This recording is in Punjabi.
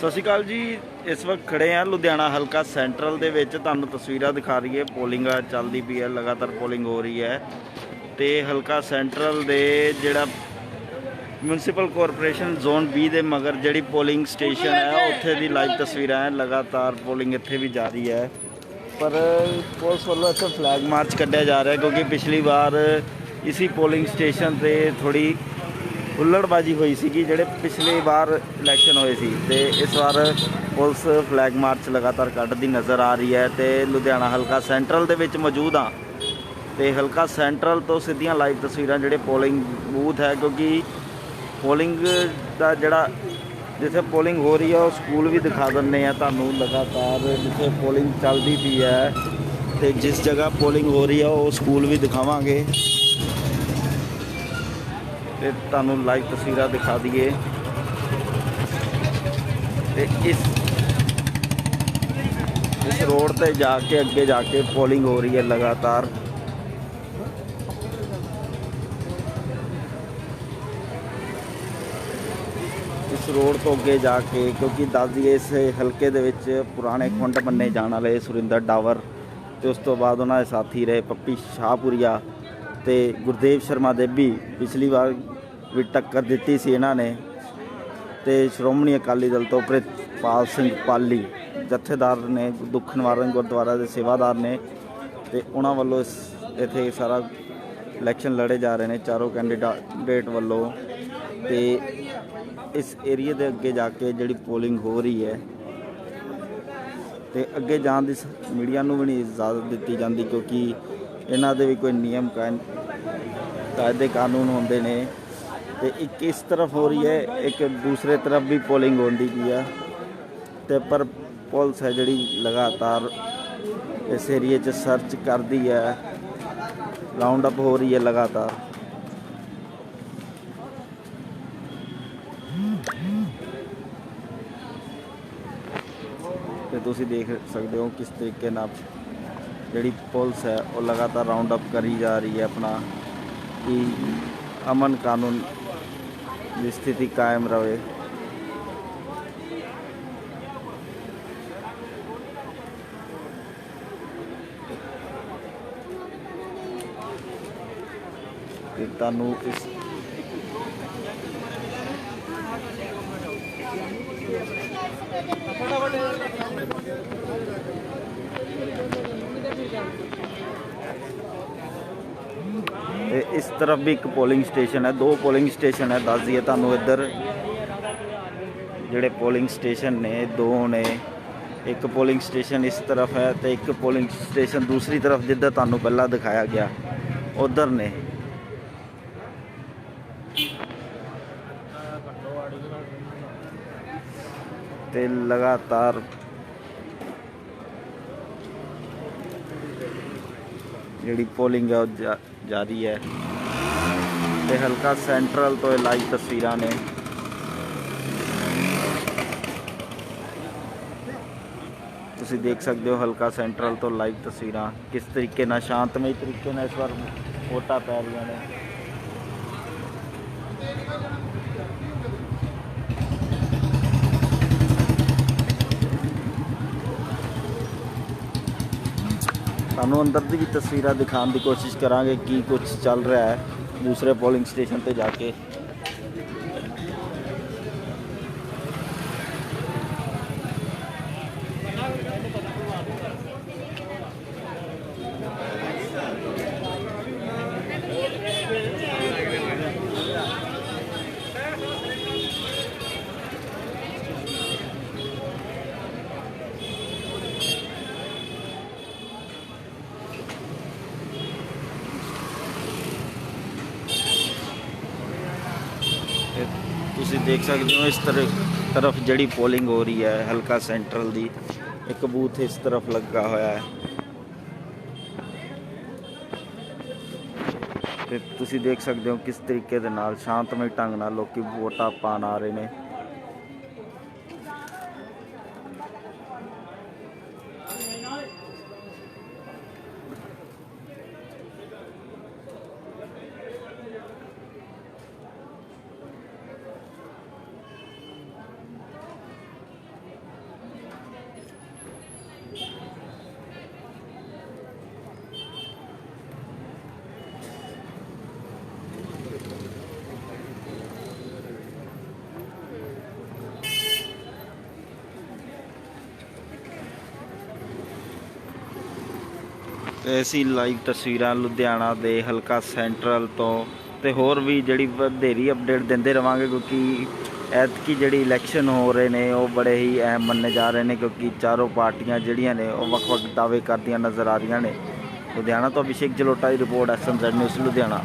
ਸਤਿ ਸ਼੍ਰੀ ਅਕਾਲ ਜੀ। ਇਸ ਵਕਤ ਖੜੇ ਆ ਲੁਧਿਆਣਾ ਹਲਕਾ ਸੈਂਟਰਲ ਦੇ ਵਿੱਚ। ਤੁਹਾਨੂੰ ਤਸਵੀਰਾਂ ਦਿਖਾ ਰਹੀ ਹੈ ਪੋਲਿੰਗ ਚੱਲਦੀ ਪਈ ਹੈ। ਲਗਾਤਾਰ ਪੋਲਿੰਗ ਹੋ ਰਹੀ ਹੈ। ਤੇ ਹਲਕਾ ਸੈਂਟਰਲ ਦੇ ਜਿਹੜਾ ਮਿਊਨਿਸਪਲ ਕਾਰਪੋਰੇਸ਼ਨ ਜ਼ੋਨ 20 ਦੇ ਮਗਰ ਜਿਹੜੀ ਪੋਲਿੰਗ ਸਟੇਸ਼ਨ ਹੈ, ਉੱਥੇ ਦੀ ਲਾਈਵ ਤਸਵੀਰਾਂ ਹੈ। ਲਗਾਤਾਰ ਪੋਲਿੰਗ ਇੱਥੇ ਵੀ ਜਾਰੀ ਹੈ। ਪਰ ਪੁਲਿਸ ਵੱਲੋਂ ਇੱਥੇ ਫਲੈਗ ਮਾਰਚ ਕੱਢਿਆ ਜਾ ਰਿਹਾ ਕਿਉਂਕਿ ਪਿਛਲੀ ਵਾਰ ਇਸੀ ਪੋਲਿੰਗ ਸਟੇਸ਼ਨ ਤੇ ਥੋੜੀ ਹੁੱਲੜਬਾਜੀ ਹੋਈ ਸੀਗੀ, ਜਿਹੜੇ ਪਿਛਲੀ ਵਾਰ ਇਲੈਕਸ਼ਨ ਹੋਏ ਸੀ ਤੇ ਇਸ ਵਾਰ ਪੁਲਿਸ ਫਲੈਗ ਮਾਰਚ ਲਗਾਤਾਰ ਕੱਢਦੀ ਨਜ਼ਰ ਆ ਰਹੀ ਹੈ ਤੇ ਲੁਧਿਆਣਾ ਹਲਕਾ ਸੈਂਟਰਲ ਦੇ ਵਿੱਚ ਮੌਜੂਦ ਆ। ਤੇ ਹਲਕਾ ਸੈਂਟਰਲ ਤੋਂ ਸਿੱਧੀਆਂ ਲਾਈਵ ਤਸਵੀਰਾਂ ਜਿਹੜੇ ਪੋਲਿੰਗ ਬੂਥ ਹੈ, ਕਿਉਂਕਿ ਪੋਲਿੰਗ ਦਾ ਜਿਹੜਾ ਜਿੱਥੇ ਪੋਲਿੰਗ ਹੋ ਰਹੀ ਹੈ, ਉਹ ਸਕੂਲ ਵੀ ਦਿਖਾ ਦਿੰਨੇ ਆ ਤੁਹਾਨੂੰ ਲਗਾਤਾਰ ਜਿੱਥੇ ਪੋਲਿੰਗ ਚੱਲਦੀ ਪਈ ਹੈ ਤੇ ਜਿਸ ਜਗ੍ਹਾ ਪੋਲਿੰਗ ਹੋ ਰਹੀ ਹੈ, ਉਹ ਸਕੂਲ ਵੀ ਦਿਖਾਵਾਂਗੇ। ਤੇ ਤੁਹਾਨੂੰ ਲਾਈਵ ਤਸਵੀਰਾਂ ਦਿਖਾ ਦਈਏ। ਤੇ ਇਸ ਇਸ ਰੋਡ ਤੇ ਜਾ ਕੇ ਅੱਗੇ ਜਾ ਕੇ ਪੋਲਿੰਗ ਹੋ ਰਹੀ ਹੈ ਲਗਾਤਾਰ। ਇਸ ਰੋਡ ਤੋਂ ਅੱਗੇ ਜਾ ਕੇ, ਕਿਉਂਕਿ ਦੱਸ ਦਈਏ ਇਸ ਹਲਕੇ ਦੇ ਵਿੱਚ ਪੁਰਾਣੇ ਖੁੰਡ ਬੰਨੇ ਜਾਣ ਵਾਲੇ ਸੁਰਿੰਦਰ ਡਾਵਰ ਤੇ ਉਸ ਤੋਂ ਬਾਅਦ ਉਹਨਾਂ ਦੇ ਸਾਥੀ ਰਹੇ ਪੱਪੀ ਸ਼ਾਹਪੁਰੀਆ। ਤੇ ਗੁਰਦੇਵ ਸ਼ਰਮਾ ਦੇਬੀ ਪਿਛਲੀ ਵਾਰ ਵੀ ਟੱਕਰ ਦਿੱਤੀ ਸੀ ਇਹਨਾਂ ਨੇ ਤੇ ਸ਼੍ਰੋਮਣੀ ਅਕਾਲੀ ਦਲ ਤੋਂ ਪ੍ਰਿਤਪਾਲ ਸਿੰਘ ਪਾਲੀ, ਜਥੇਦਾਰ ਨੇ, ਦੁੱਖ ਨਿਵਾਰਨ ਗੁਰਦੁਆਰਾ ਦੇ ਸੇਵਾਦਾਰ ਨੇ ਤੇ ਉਹਨਾਂ ਵੱਲੋਂ ਇਸ, ਇੱਥੇ ਸਾਰਾ ਇਲੈਕਸ਼ਨ ਲੜੇ ਜਾ ਰਹੇ ਨੇ, ਚਾਰੋਂ ਕੈਂਡੀਡੇਟ ਵੱਲੋਂ ਤੇ ਇਸ ਏਰੀਆ ਦੇ ਅੱਗੇ ਜਾ ਕੇ ਜਿਹੜੀ ਪੋਲਿੰਗ ਹੋ ਰਹੀ ਹੈ ਤੇ ਅੱਗੇ ਜਾਣ ਦੀ ਮੀਡੀਆ ਨੂੰ ਵੀ ਨਹੀਂ ਇਜਾਜ਼ਤ ਦਿੱਤੀ ਜਾਂਦੀ ਕਿਉਂਕਿ ਇਹਨਾਂ ਦੇ ਵੀ ਕੋਈ ਨਿਯਮ ਕਾਇਨ ਕਾਇਦੇ ਕਾਨੂੰਨ ਹੁੰਦੇ ਨੇ ਤੇ ਇੱਕ ਇਸ ਤਰਫ ਹੋ ਰਹੀ ਹੈ, ਇੱਕ ਦੂਸਰੇ ਤਰਫ ਵੀ ਪੋਲਿੰਗ ਹੁੰਦੀ ਪਈ ਆ। ਤੇ ਪਰ ਪੁਲਿਸ ਹੈ ਜਿਹੜੀ ਲਗਾਤਾਰ ਇਸ ਏਰੀਏ 'ਚ ਸਰਚ ਕਰਦੀ ਹੈ ਰਾਉਂਡ ਅਪ ਹੋ ਰਹੀ ਹੈ ਲਗਾਤਾਰ। ਤੇ ਤੁਸੀਂ ਦੇਖ ਸਕਦੇ ਹੋ ਕਿਸ ਤਰੀਕੇ ਨਾਲ ਜਿਹੜੀ ਪੁਲਿਸ ਹੈ, ਉਹ ਲਗਾਤਾਰ ਰਾਉਂਡ ਅਪ ਕਰੀ ਜਾ ਰਹੀ ਹੈ ਆਪਣਾ ਕਿ ਅਮਨ ਕਾਨੂੰਨ ਦੀ ਸਥਿਤੀ ਕਾਇਮ ਰਹੇ ਤੇ ਤੁਹਾਨੂੰ ਇਸ ਤੇ ਇਸ ਤਰਫ ਵੀ ਇੱਕ ਪੋਲਿੰਗ ਸਟੇਸ਼ਨ ਹੈ। ਦੋ ਪੋਲਿੰਗ ਸਟੇਸ਼ਨ ਹੈ। ਦੱਸ ਦਈਏ ਤੁਹਾਨੂੰ ਇੱਧਰ। ਜਿਹੜੇ ਪੋਲਿੰਗ ਸਟੇਸ਼ਨ ਨੇ, ਦੋ ਨੇ। ਇੱਕ ਪੋਲਿੰਗ ਸਟੇਸ਼ਨ ਇਸ ਤਰਫ ਹੈ ਤੇ ਇੱਕ ਪੋਲਿੰਗ ਸਟੇਸ਼ਨ ਦੂਸਰੀ ਤਰਫ ਜਿੱਦਾਂ ਤੁਹਾਨੂੰ ਪਹਿਲਾਂ ਦਿਖਾਇਆ ਗਿਆ, ਉਧਰ ਨੇ। ਤੇ ਲਗਾਤਾਰ ਜਿਹੜੀ ਪੋਲਿੰਗ ਹੈ ਉਹ ਜਾ- ਜਾਰੀ ਹੈ। ਤੇ ਹਲਕਾ ਸੈਂਟਰਲ ਤੋਂ ਇਹ ਲਾਈਵ ਤਸਵੀਰਾਂ ਨੇ। ਤੁਸੀਂ ਦੇਖ ਸਕਦੇ ਹੋ ਹਲਕਾ ਸੈਂਟਰਲ ਤੋਂ ਲਾਈਵ ਤਸਵੀਰਾਂ। ਕਿਸ ਤਰੀਕੇ ਨਾਲ, ਸ਼ਾਂਤਮਈ ਤਰੀਕੇ ਨਾਲ ਇਸ ਵਾਰ ਵੋਟਾਂ ਪੈ ਰਹੀਆਂ ਨੇ। ਤੁਹਾਨੂੰ ਅੰਦਰ ਦੀ ਵੀ ਤਸਵੀਰਾਂ ਦਿਖਾਉਣ ਦੀ ਕੋਸ਼ਿਸ਼ ਕਰਾਂਗੇ ਕੀ ਕੁਝ ਚੱਲ ਰਿਹਾ ਹੈ ਦੂਸਰੇ ਪੋਲਿੰਗ ਸਟੇਸ਼ਨ ਤੇ ਜਾ ਕੇ। ਤੁਸੀਂ ਦੇਖ ਸਕਦੇ ਹੋ ਇਸ ਤਰਫ ਜਿਹੜੀ ਪੋਲਿੰਗ ਹੋ ਰਹੀ ਹੈ, ਹਲਕਾ ਸੈਂਟਰਲ ਦੀ, ਇੱਕ ਬੂਥ ਇਸ ਤਰਫ ਲੱਗਾ ਹੋਇਆ ਹੈ। ਤੇ ਤੁਸੀਂ ਦੇਖ ਸਕਦੇ ਹੋ ਕਿਸ ਤਰੀਕੇ ਦੇ ਨਾਲ, ਸ਼ਾਂਤਮਈ ਢੰਗ ਨਾਲ ਲੋਕੀ ਵੋਟਾਂ ਪਾਣ ਆ ਰਹੇ ਨੇ। ਤੇ ਅਸੀਂ ਲਾਈਵ ਤਸਵੀਰਾਂ ਲੁਧਿਆਣਾ ਦੇ ਹਲਕਾ ਸੈਂਟਰਲ ਤੋਂ ਤੇ ਹੋਰ ਵੀ ਜਿਹੜੀ ਵਧੇਰੀ ਅਪਡੇਟ ਦਿੰਦੇ ਰਵਾਂਗੇ ਕਿਉਂਕਿ ਐਤਕੀ ਜਿਹੜੀ ਇਲੈਕਸ਼ਨ ਹੋ ਰਹੇ ਨੇ, ਉਹ ਬੜੇ ਹੀ ਅਹਿਮ ਮੰਨੇ ਜਾ ਰਹੇ ਨੇ ਕਿਉਂਕਿ ਚਾਰੋਂ ਪਾਰਟੀਆਂ ਜਿਹੜੀਆਂ ਨੇ, ਉਹ ਵੱਖ-ਵੱਖ ਦਾਅਵੇ ਕਰਦੀਆਂ ਨਜ਼ਰ ਆ ਰਹੀਆਂ ਨੇ। ਲੁਧਿਆਣਾ ਤੋਂ ਅਭਿਸ਼ੇਕ ਜਲੋਟਾ ਦੀ ਰਿਪੋਰਟ ਐਸਐਮਜ਼ੈਡ ਨਿਊਜ਼, ਲੁਧਿਆਣਾ।